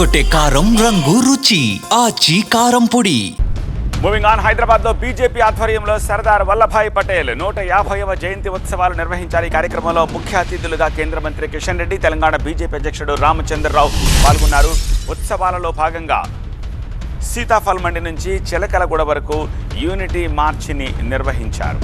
కొట్టే కారం రంగు రుచి ఆచి కారం పొడి. మూవింగ్ ఆన్ హైదరాబాద్లో బీజేపీ ఆధ్వర్యంలో సర్దార్ వల్లభాయ్ పటేల్ నూట యాభైవ జయంతి ఉత్సవాలు నిర్వహించారు ఈ కార్యక్రమంలో ముఖ్య అతిథులుగా కేంద్ర మంత్రి కిషన్ రెడ్డి తెలంగాణ బీజేపీ అధ్యక్షుడు రామచంద్రరావు పాల్గొన్నారు. ఉత్సవాలలో భాగంగా సీతాఫల్ మండి నుంచి చిలకలగూడ వరకు యూనిటీ మార్చిని నిర్వహించారు.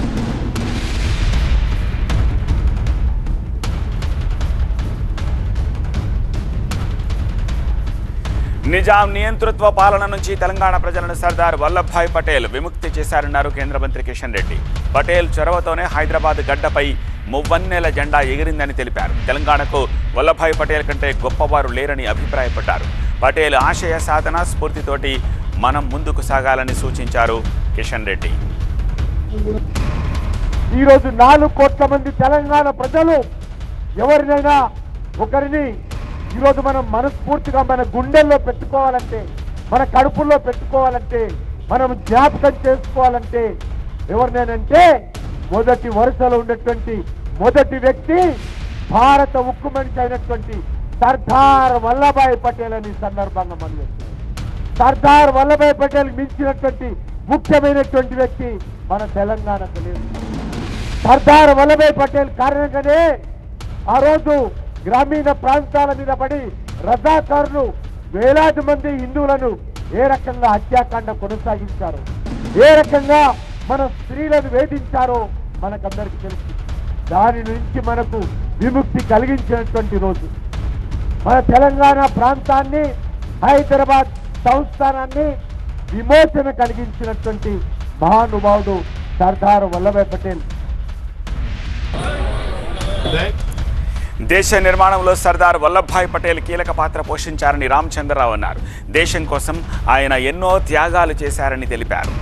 నిజాం నియంతృత్వ పాలన నుంచి తెలంగాణ ప్రజలను సర్దార్ వల్లభాయ్ పటేల్ విముక్తి చేశారన్నారు కేంద్ర మంత్రి కిషన్ రెడ్డి. పటేల్ చొరవతోనే హైదరాబాద్ గడ్డపై మువ్వన్నెల జెండా ఎగిరిందని తెలిపారు. తెలంగాణకు వల్లభాయ్ పటేల్ కంటే గొప్పవారు లేరని అభిప్రాయపడ్డారు. పటేల్ ఆశయ సాధన స్ఫూర్తితోటి మనం ముందుకు సాగాలని సూచించారు కిషన్ రెడ్డి. ఈరోజు నాలుగు కోట్ల మంది తెలంగాణ ప్రజలు ఎవరినైనా ఒకరిని ఈరోజు మనం మనస్ఫూర్తిగా మన గుండెల్లో పెట్టుకోవాలంటే మన కడుపుల్లో పెట్టుకోవాలంటే మనం జ్ఞాపకం చేసుకోవాలంటే ఎవరినేనంటే మొదటి వరుసలో ఉన్నటువంటి మొదటి వ్యక్తి భారత ఉక్కు మనిషి అయినటువంటి సర్దార్ వల్లభాయ్ పటేల్ అని సందర్భంగా మనం సర్దార్ వల్లభాయ్ పటేల్ మించినటువంటి ముఖ్యమైనటువంటి వ్యక్తి మన తెలంగాణకు లేదు. సర్దార్ వల్లభాయ్ పటేల్ కారణంగానే ఆ రోజు గ్రామీణ ప్రాంతాల మీద పడి రజాకారులు వేలాది మంది హిందువులను ఏ రకంగా హత్యాకాండ కొనసాగించారు? ఏ రకంగా మన స్త్రీలను వేధించారో మనకందరికీ తెలుసు. దాని నుంచి మనకు విముక్తి కలిగించినటువంటి రోజు. మన తెలంగాణ ప్రాంతాన్ని హైదరాబాద్ సంస్థానాన్ని విమోచన కలిగించినటువంటి మహానుభావుడు సర్దార్ వల్లభాయ్ పటేల్. దేశ నిర్మాణంలో సర్దార్ వల్లభాయ్ పటేల్ కీలక పాత్ర పోషించారని రామచంద్రరావు అన్నారు. దేశం కోసం ఆయన ఎన్నో త్యాగాలు చేశారని తెలిపారు.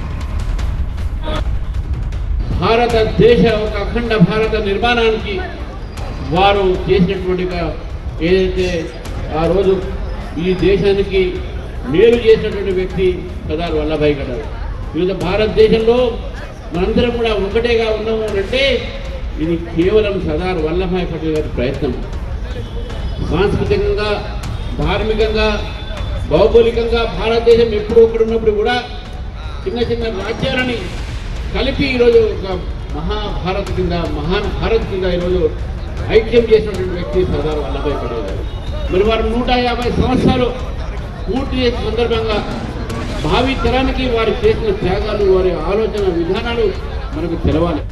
భారతదేశ ఒక అఖండ భారత నిర్మాణానికి వారు చేసినటువంటి ఏదైతే ఆ రోజు ఈ దేశానికి మేలు చేసినటువంటి వ్యక్తి సర్దార్ వల్లభాయ్ గారు ఈరోజు భారతదేశంలో మనందరం కూడా ఒకటేగా ఉన్నాము అంటే ఇది కేవలం సర్దార్ వల్లభాయ్ పటేల్ గారి ప్రయత్నం. సాంస్కృతికంగా ధార్మికంగా భౌగోళికంగా భారతదేశం ఎప్పుడు ఉన్నప్పుడు కూడా చిన్న చిన్న రాజ్యాలని కలిపి ఈరోజు ఒక మహాభారత్ కింద మహాన్ భారత్ కింద ఈరోజు ఐక్యం చేసినటువంటి వ్యక్తి సర్దార్ వల్లభాయ్ పటేల్ గారు. మరి వారు నూట యాభై సంవత్సరాలు పూర్తి చేసిన సందర్భంగా భావి తరానికి వారు చేసిన త్యాగాలు వారి ఆలోచన విధానాలు మనకు తెలవాలి.